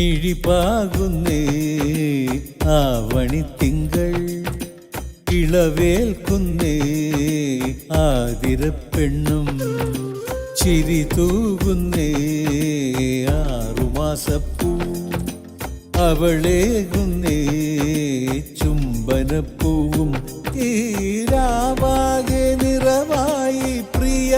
മിഴിപ്പാകുന്നേ ആവണിത്തിങ്കൾ ഇളവേൽക്കുന്നേ ആതിരപ്പെണ്ണും ചിരി തൂകുന്നേ ആറുമാസപ്പൂ അവളേകുന്നേ ചുംബനപ്പൂവും തീരാവാകെ നിറവായി പ്രിയ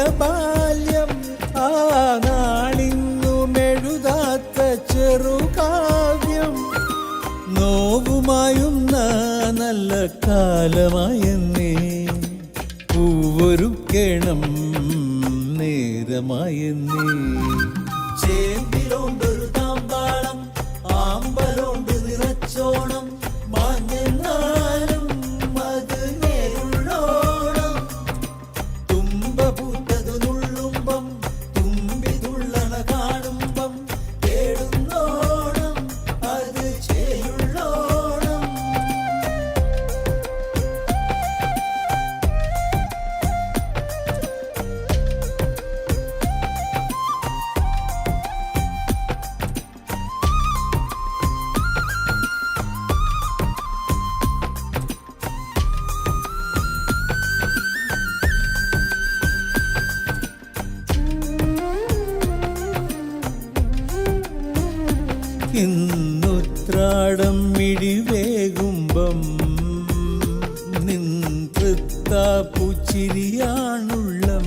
നല്ല കാലമായെന്നേ. പൂവൊരുക്കേണം നേരമായെന്നേ. ചേമ്പിലോണ്ടൊരു താമ്പാളം ആമ്പലോണ്ട് നിറച്ചോണം. ഇന്നുത്രാടം മിഴിവേകുമ്പം നിൻതൃത്താപ്പുച്ചിരിയാണുള്ളം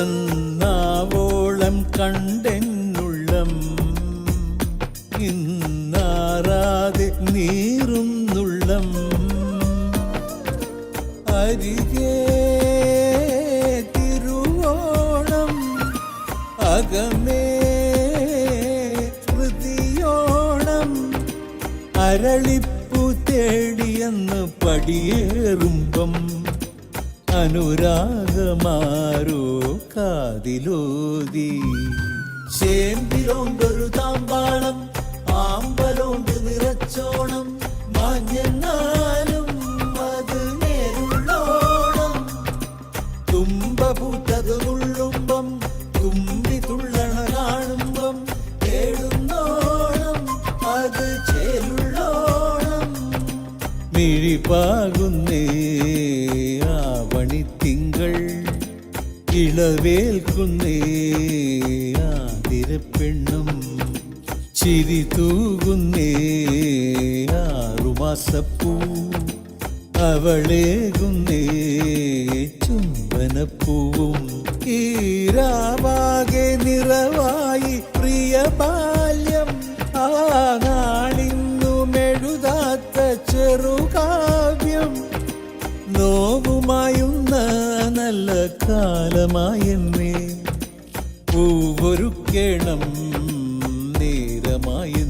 അന്നാവോളം കണ്ടെന്നുള്ളം. ഇന്നാറാതെ നീറുന്നുള്ളം അരികെ അരളിപ്പു തേടിയെന്ന് പടിയേറുമ്പം അനുരാഗമാരോ കാതിലോതി. ചേമ്പിലോണ്ടൊരു താമ്പാളം ആമ്പലോണ്ട് നിറച്ചോണം. മിഴിപ്പാകുന്നേ ആവണിത്തിങ്കൾ ഇളവേൽക്കുന്നേ ആതിരപ്പെണ്ണും ചിരി തൂകുന്നേ ആറുമാസപ്പൂ അവളേകുന്നേ ചുംബനപ്പൂവും ഈരാവാകെ നിറവായി പ്രിയ കാലമായെന്നേ പൂവൊരുക്കേണം നേരമായെന്നേ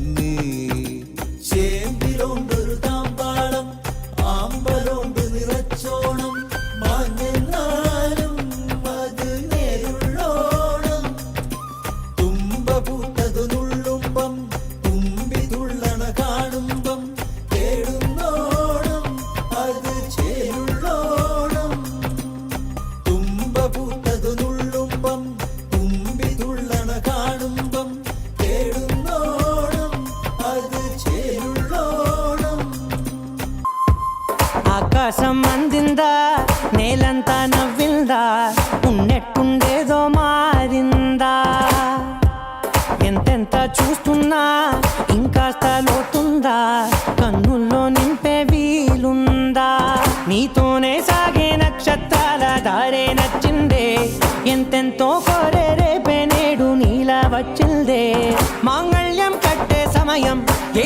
ఆకాశం అందిందా నేలంతా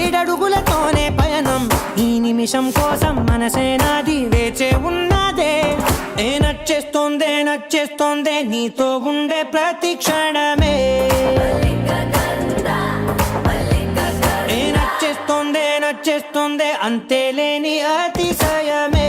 ఏడడుగులతోనే పయనం. ఈ నిమిషం కోసం మనసే నాది వేచే ఉన్నదే. ఏ నచ్చేస్తోందే నచ్చేస్తోందే నీతో ఉండే ప్రతి క్షణమే. ఏ నచ్చేస్తోందే నచ్చేస్తోందే అంతేలేని అతిశయమే.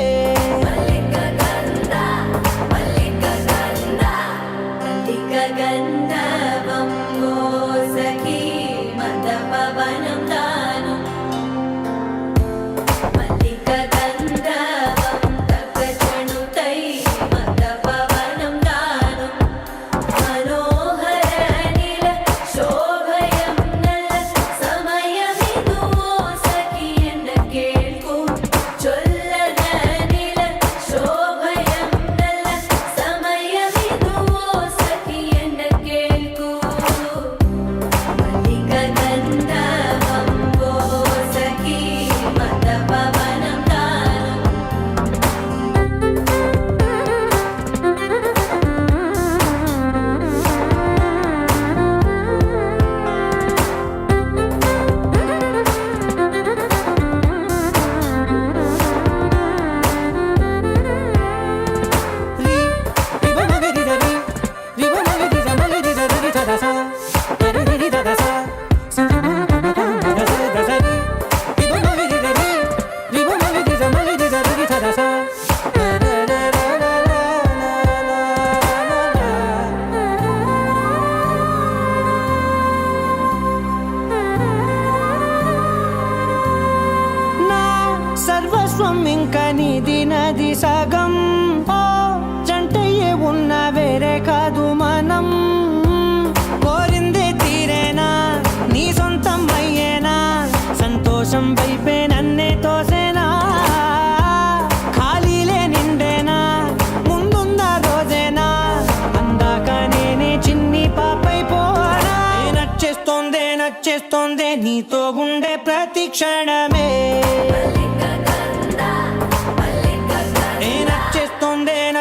విశ్వం ఇంక నీది నది సగం. ఓ జంటయ్యే ఉన్న వేరే కాదు మనం.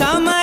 sama